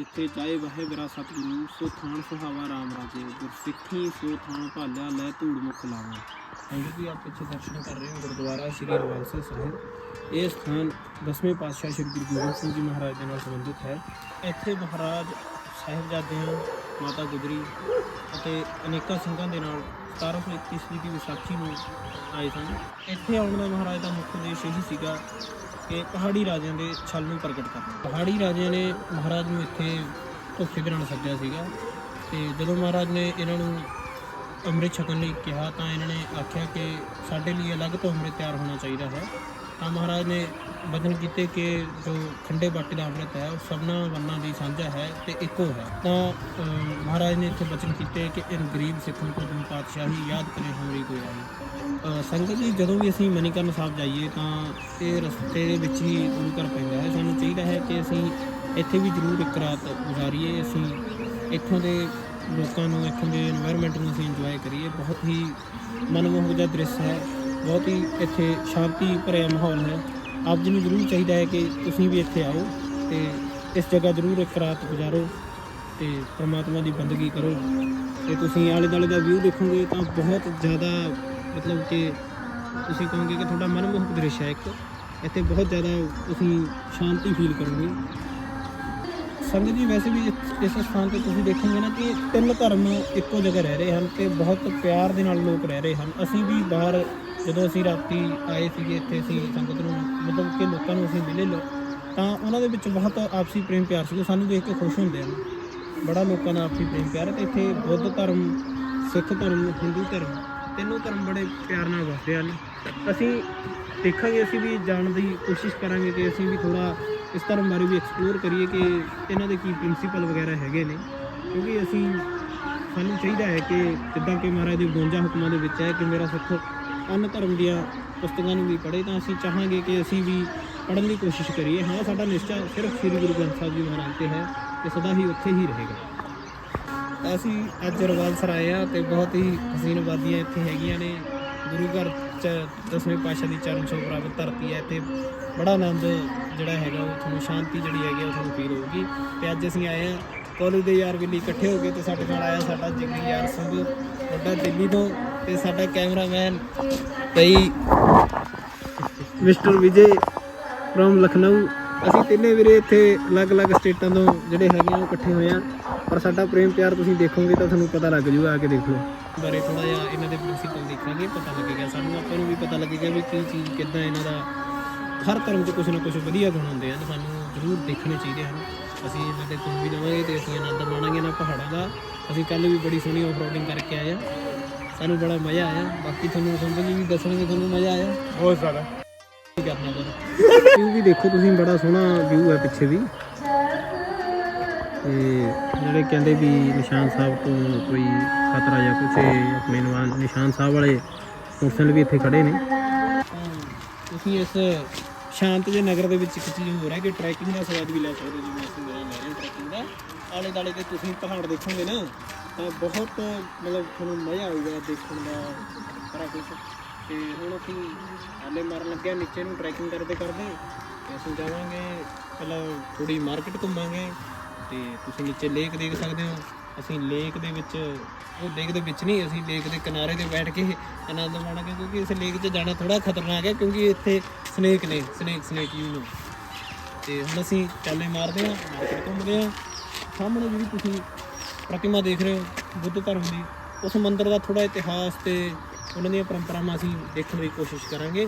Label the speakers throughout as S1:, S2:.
S1: ਜਿੱਥੇ ਚਾਹੇ ਵਹੇ ਵਿਰਾ ਸਤਿਗੁਰੂ, ਸੋ ਥਾਨ ਸੁਹਾਵਾ ਰਾਮ ਰਾਜੇ, ਗੁਰਸਿੱਖੀ, ਸੋ ਥਾਨ ਭਾਲਿਆ ਲੈ ਧੂੜ ਮੁਖ ਲਾਵਾਂ। ਹਾਂਜੀ ਜੀ, ਆਪ ਪਿੱਛੇ ਦਰਸ਼ਨ ਕਰ ਰਹੇ ਹੋ ਗੁਰਦੁਆਰਾ ਸ੍ਰੀ ਰਵਾਲਸਰ ਸਾਹਿਬ। ਇਹ ਸਥਾਨ ਦਸਵੇਂ ਪਾਤਸ਼ਾਹ ਸ੍ਰੀ ਗੁਰੂ ਗੋਬਿੰਦ ਸਿੰਘ ਜੀ ਮਹਾਰਾਜ ਦੇ ਨਾਲ ਸੰਬੰਧਿਤ ਹੈ। ਇੱਥੇ ਮਹਾਰਾਜ ਸਾਹਿਬਜ਼ਾਦਿਆਂ, ਮਾਤਾ ਗੁਜਰੀ ਅਤੇ ਅਨੇਕਾਂ ਸਿੰਘਾਂ ਦੇ ਨਾਲ 1731 ਈਸਵੀ ਦੀ ਵਿਸਾਖੀ ਨੂੰ ਆਏ ਸਨ। ਇੱਥੇ ਆਉਣ ਦਾ ਮਹਾਰਾਜ ਦਾ ਮੁੱਖ ਉਦੇਸ਼ ਇਹੀ ਸੀਗਾ ਕਿ ਪਹਾੜੀ ਰਾਜਿਆਂ ਦੇ ਛਲ ਨੂੰ ਪ੍ਰਗਟ ਕਰਨਾ। ਪਹਾੜੀ ਰਾਜਿਆਂ ਨੇ ਮਹਾਰਾਜ ਨੂੰ ਇੱਥੇ ਧੋਖੇ ਦੇ ਨਾਲ ਸੱਜਿਆ ਸੀਗਾ ਤੇ ਜਦੋਂ ਮਹਾਰਾਜ ਨੇ ਇਹਨਾਂ ਨੂੰ ਅੰਮ੍ਰਿਤ ਛਕਣ ਲਈ ਕਿਹਾ ਤਾਂ ਇਹਨਾਂ ਨੇ ਆਖਿਆ ਕਿ ਸਾਡੇ ਲਈ ਅਲੱਗ ਤੋਂ ਅੰਮ੍ਰਿਤ ਤਿਆਰ ਹੋਣਾ ਚਾਹੀਦਾ ਹੈ। ਤਾਂ ਮਹਾਰਾਜ ਨੇ ਵਚਨ ਕੀਤੇ ਕਿ ਜੋ ਖੰਡੇ ਬਾਟੇ ਦਾ ਅੰਮ੍ਰਿਤ ਹੈ, ਉਹ ਸਭਨਾ ਵੰਨਾਂ ਦੀ ਸਾਂਝਾ ਹੈ ਤੇ ਇੱਕੋ ਹੈ। ਤਾਂ ਮਹਾਰਾਜ ਨੇ ਇੱਥੇ ਵਚਨ ਕੀਤੇ ਕਿ ਇਹ ਗਰੀਬ ਸਿੱਖ ਕੋ ਤੁਮ ਪਾਤਸ਼ਾਹੀ ਯਾਦ ਕਰੇ ਹਮਰੀ ਕੋਈ ਆਈ ਸੰਗਤ ਜੀ, ਜਦੋਂ ਵੀ ਅਸੀਂ ਮਨੀਕਰਨ ਸਾਹਿਬ ਜਾਈਏ ਤਾਂ ਇਹ ਰਸਤੇ ਦੇ ਵਿੱਚ ਹੀ ਗੁਰੂ ਘਰ ਪੈਂਦਾ ਹੈ। ਸਾਨੂੰ ਚਾਹੀਦਾ ਹੈ ਕਿ ਅਸੀਂ ਇੱਥੇ ਵੀ ਜ਼ਰੂਰ ਇੱਕ ਰਾਤ ਗੁਜ਼ਾਰੀਏ। ਅਸੀਂ ਇੱਥੋਂ ਦੇ ਲੋਕਾਂ ਨੂੰ, ਇੱਥੋਂ ਦੇ এনवायरमेंट ਨੂੰ ਅਸੀਂ ਇੰਜੋਏ ਕਰੀਏ। ਬਹੁਤ ਹੀ ਮਨਮੋਹਕ ਜਿਹਾ ਦ੍ਰਿਸ਼ ਹੈ। ਬਹੁਤ ਹੀ ਇੱਥੇ ਸ਼ਾਂਤੀ ਭਰਿਆ ਮਾਹੌਲ ਹੈ। ਆਪ ਜੀ ਨੂੰ ਜ਼ਰੂਰ ਚਾਹੀਦਾ ਹੈ ਕਿ ਤੁਸੀਂ ਵੀ ਇੱਥੇ ਆਓ ਤੇ ਇਸ ਜਗ੍ਹਾ ਜ਼ਰੂਰ ਇੱਕ ਰਾਤ ਗੁਜ਼ਾਰੋ ਤੇ ਪ੍ਰਮਾਤਮਾ ਦੀ ਬੰਦਗੀ ਕਰੋ। ਤੇ ਤੁਸੀਂ ਆਲੇ ਦੁਆਲੇ ਦਾ ਵਿਊ ਦੇਖੋਗੇ ਤਾਂ ਬਹੁਤ ਜ਼ਿਆਦਾ ਮਤਲਬ ਕਿ ਤੁਸੀਂ ਕਹੋਗੇ ਕਿ ਤੁਹਾਡਾ ਮਨਮੋਹਕ ਦ੍ਰਿਸ਼ ਹੈ ਇੱਕ। ਇੱਥੇ ਬਹੁਤ ਜ਼ਿਆਦਾ ਤੁਸੀਂ ਸ਼ਾਂਤੀ ਫੀਲ ਕਰੋਗੇ। ਸੰਗਤ ਜੀ, ਵੈਸੇ ਵੀ ਇਸ- ਇਸ ਸਥਾਨ ਤੇ ਤੁਸੀਂ ਦੇਖੋਗੇ ਨਾ ਕਿ ਤਿੰਨ ਧਰਮ ਇੱਕੋ ਜਗ੍ਹਾ ਰਹਿ ਰਹੇ ਹਨ ਤੇ ਬਹੁਤ ਪਿਆਰ ਦੇ ਨਾਲ ਲੋਕ ਰਹਿ ਰਹੇ ਹਨ। ਅਸੀਂ ਵੀ ਬਾਹਰ ਜਦੋਂ ਅਸੀਂ ਰਾਤੀ ਆਏ ਸੀਗੇ ਇੱਥੇ ਅਸੀਂ ਸੰਗਤ ਨੂੰ, ਮਤਲਬ ਕਿ ਲੋਕਾਂ ਨੂੰ ਅਸੀਂ ਮਿਲੇ ਲੋ ਤਾਂ ਉਹਨਾਂ ਦੇ ਵਿੱਚ ਬਹੁਤ ਆਪਸੀ ਪ੍ਰੇਮ ਪਿਆਰ ਸੀ ਸਾਨੂੰ ਦੇਖ ਕੇ ਖੁਸ਼ ਹੁੰਦੇ ਹਨ। ਬੜਾ ਲੋਕਾਂ ਦਾ ਆਪਸੀ ਪ੍ਰੇਮ ਪਿਆਰ ਹੈ ਤੇ ਇੱਥੇ ਬੁੱਧ ਧਰਮ, ਸਿੱਖ ਧਰਮ, ਹਿੰਦੂ ਧਰਮ, ਤਿੰਨੋਂ ਧਰਮ ਬੜੇ ਪਿਆਰ ਨਾਲ ਵਸਦੇ ਹਨ। ਅਸੀਂ ਦੇਖਾਂਗੇ ਅਸੀਂ ਵੀ, ਜਾਣ ਦੀ ਕੋਸ਼ਿਸ਼ ਕਰਾਂਗੇ ਕਿ ਅਸੀਂ ਵੀ ਥੋੜਾ ਇਸ ਧਰਮ ਬਾਰੇ ਵੀ ਐਕਸਪਲੋਰ ਕਰੀਏ ਕਿ ਇਹਨਾਂ ਦੇ ਕੀ ਪ੍ਰਿੰਸੀਪਲ ਵਗੈਰਾ ਹੈਗੇ ਨੇ। ਕਿਉਂਕਿ ਅਸੀਂ, ਸਾਨੂੰ ਚਾਹੀਦਾ ਹੈ ਕਿ ਜਿੱਦਾਂ ਕਿ ਮਹਾਰਾਜ ਦੇ 52 ਹੁਕਮਾਂ ਦੇ ਵਿੱਚ ਹੈ ਕਿ ਮੇਰਾ ਸਿੱਖ ਅਨ ਧਰਮ ਦੀਆਂ ਪੁਸਤਕਾਂ ਨੂੰ ਵੀ ਪੜ੍ਹੇ ਤਾਂ ਅਸੀਂ ਚਾਹਾਂਗੇ ਕਿ ਅਸੀਂ ਵੀ ਪੜ੍ਹਨ ਦੀ ਕੋਸ਼ਿਸ਼ ਕਰੀਏ। ਹਾਂ, ਸਾਡਾ ਨਿਸ਼ਚਾ ਸਿਰਫ ਸ੍ਰੀ ਗੁਰੂ ਗ੍ਰੰਥ ਸਾਹਿਬ ਜੀ ਮਹਾਰਾਜ ਤੇ ਹੈ ਤੇ ਸਦਾ ਹੀ ਉੱਥੇ ਹੀ ਰਹੇਗਾ। ਅਸੀਂ ਅੱਜ ਰਵਾਲਸਰ ਆਏ ਆ ਤੇ ਬਹੁਤ ਹੀ ਹਸੀਨ ਵਾਦੀਆਂ ਇੱਥੇ ਹੈਗੀਆਂ ਨੇ। ਗੁਰੂ ਘਰ ਚ ਦਸਵੇਂ ਪਾਤਸ਼ਾਹ ਦੀ ਚਰਨ ਛੋਹ ਪ੍ਰਾਪਤ ਧਰਤੀ ਹੈ ਤੇ ਬੜਾ ਆਨੰਦ ਜਿਹੜਾ ਹੈਗਾ, ਉਹ ਤੁਹਾਨੂੰ ਸ਼ਾਂਤੀ ਜਿਹੜੀ ਹੈਗੀ ਆ, ਉਹ ਤੁਹਾਨੂੰ ਫੀਲ ਹੋਊਗੀ। ਤੇ ਅੱਜ ਅਸੀਂ ਆਏ ਆ ਕਾਲਜ ਦੇ ਯਾਰ ਵੀ ਇਕੱਠੇ ਹੋ ਕੇ ਤੇ ਸਾਡੇ ਨਾਲ ਆਇਆ ਸਾਡਾ ਜਿਗਰੀ ਯਾਰ ਸਿੰਘ, ਵੱਡਾ ਦਿੱਲੀ ਤੋਂ ਤੇ ਸਾਡਾ ਕੈਮਰਾਮੈਨ ਕਈ ਮਿਸਟਰ ਵਿਜੇ ਫਰੋਮ ਲਖਨਊ। ਅਸੀਂ ਤਿੰਨੇ ਵੀਰੇ ਇੱਥੇ ਅਲੱਗ-ਅਲੱਗ ਸਟੇਟਾਂ ਤੋਂ ਜਿਹੜੇ ਹੈਗੇ ਆ, ਉਹ ਇਕੱਠੇ ਹੋਏ ਆ। ਪਰ ਸਾਡਾ ਪ੍ਰੇਮ ਪਿਆਰ ਤੁਸੀਂ ਦੇਖੋਗੇ ਤਾਂ ਤੁਹਾਨੂੰ ਪਤਾ ਲੱਗ ਜੂਗਾ, ਆ ਕੇ ਦੇਖ ਲਓ। ਬਾਰੇ ਥੋੜਾ ਜਿਹਾ ਇਹਨਾਂ ਦੇ ਪ੍ਰਿੰਸੀਪਲ ਦੇਖਾਂਗੇ, ਪਤਾ ਲੱਗੇਗਾ ਸਾਨੂੰ। ਆਪਾਂ ਨੂੰ ਵੀ ਪਤਾ ਲੱਗੇਗਾ ਵੀ ਕੀ ਚੀਜ਼, ਕਿੱਦਾਂ ਇਹਨਾਂ ਦਾ ਹਰ ਧਰਮ 'ਚ ਕੁਝ ਨਾ ਕੁਝ ਵਧੀਆ ਗੁਣ ਹੁੰਦੇ ਹਨ ਸਾਨੂੰ ਜ਼ਰੂਰ ਦੇਖਣੇ ਚਾਹੀਦੇ ਹਨ। ਅਸੀਂ ਇਹਨਾਂ ਦੇ ਘੁੰਮ ਵੀ ਲਵਾਂਗੇ ਤੇ ਅਸੀਂ ਆਨੰਦ ਮਾਣਾਂਗੇ ਨਾ ਪਹਾੜਾਂ ਦਾ। ਅਸੀਂ ਕੱਲ ਵੀ ਬੜੀ ਸੋਹਣੀ ਆਫਰੋਡਿੰਗ ਕਰਕੇ ਆਏ ਆ। ਸਾਨੂੰ ਬੜਾ ਮਜ਼ਾ ਆਇਆ। ਬਾਕੀ ਤੁਹਾਨੂੰ ਜੀ ਵੀ ਦੱਸਣਗੇ ਤੁਹਾਨੂੰ ਮਜ਼ਾ ਆਇਆ।
S2: ਬਹੁਤ ਜ਼ਿਆਦਾ।
S1: ਕੀ ਕਰਨਾ ਫਿਰ? ਵਿਊ ਵੀ ਦੇਖੋ ਤੁਸੀਂ ਬੜਾ ਸੋਹਣਾ ਵਿਊ ਹੈ ਪਿੱਛੇ ਵੀ। ਤੇ ਜਿਹੜੇ ਕਹਿੰਦੇ ਵੀ ਨਿਸ਼ਾਨ ਸਾਹਿਬ ਤੋਂ ਕੋਈ ਖਤਰਾ ਜਾਂ ਹੈ ਆਪਣੇ ਨਿਸ਼ਾਨ ਸਾਹਿਬ ਵਾਲੇ ਮੋਟਰਸਾਈਕਲ ਵੀ ਇੱਥੇ ਖੜੇ ਨੇ। ਤੁਸੀਂ ਇਸ ਸ਼ਾਂਤ ਜਿਹੇ ਨਗਰ ਦੇ ਵਿੱਚ ਇੱਕ ਚੀਜ਼ ਹੋਰ ਹੈ ਕਿ ਟਰੈਕਿੰਗ ਦਾ ਸਵਾਦ ਵੀ ਲੈ ਸਕਦੇ ਜਿਵੇਂ ਅਸੀਂ ਮੇਰਾ ਲੈ ਰਹੇ ਟਰੈਕਿੰਗ ਦਾ। ਆਲੇ ਦਾਲੇ ਤੇ ਤੁਸੀਂ ਪਹਾੜ ਦੇਖੋਗੇ ਨਾ। ਤਾਂ ਬਹੁਤ, ਮਤਲਬ ਤੁਹਾਨੂੰ ਮਜ਼ਾ ਆਊਗਾ ਦੇਖਣ ਦਾ ਸਾਰਾ ਕੁਝ ਤੇ ਹੁਣ ਅਸੀਂ ਹਾਲੇ ਮਾਰਨ ਲੱਗਿਆ, ਨੀਚੇ ਨੂੰ ਟਰੈਕਿੰਗ ਕਰਦੇ ਕਰਦੇ। ਤੇ ਅਸੀਂ ਜਾਵਾਂਗੇ, ਪਹਿਲਾਂ ਥੋੜੀ ਮਾਰਕੀਟ ਘੁੰਮਾਂਗੇ। ਤੇ ਤੁਸੀਂ ਨੀਚੇ ਲੇਕ ਦੇਖ ਸਕਦੇ ਹੋ। ਅਸੀਂ ਲੇਕ ਦੇ ਵਿੱਚ, ਉਹ ਲੇਕ ਦੇ ਵਿੱਚ ਨਹੀਂ, ਅਸੀਂ ਲੇਕ ਦੇ ਕਿਨਾਰੇ ਤੇ ਬੈਠ ਕੇ ਆਨੰਦ ਮਾਣਾਂਗੇ, ਕਿਉਂਕਿ ਇਸ ਲੇਕ 'ਚ ਜਾਣਾ ਥੋੜਾ ਖਤਰਨਾਕ ਹੈ, ਕਿਉਂਕਿ ਇੱਥੇ ਸਨੇਕ ਨੇ ਸਨੇਕ ਸਨੇਕ ਯੂ ਨੂੰ ਤੇ ਹੁਣ ਅਸੀਂ ਚਾਲੇ ਮਾਰਦੇ ਹਾਂ ਮਾਰਕੀਟ ਘੁੰਮਦੇ ਹਾਂ। ਸਾਹਮਣੇ ਜਿਹੜੀ ਤੁਸੀਂ ਪ੍ਰਤਿਮਾ ਦੇਖ ਰਹੇ ਹੋ, ਬੁੱਧ ਧਰਮ ਦੀ। ਉਸ ਮੰਦਿਰ ਦਾ ਥੋੜਾ ਇਤਿਹਾਸ ਤੇ ਉਹਨਾਂ ਦੀਆਂ ਪਰੰਪਰਾਵਾਂ ਅਸੀਂ ਦੇਖਣ ਦੀ ਕੋਸ਼ਿਸ਼ ਕਰਾਂਗੇ।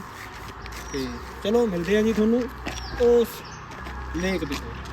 S1: ਤੇ ਚਲੋ, ਮਿਲਦੇ ਹਾਂ ਜੀ ਤੁਹਾਨੂੰ ਉਸ ਲੇਕ ਦੇ ਕੋਲ।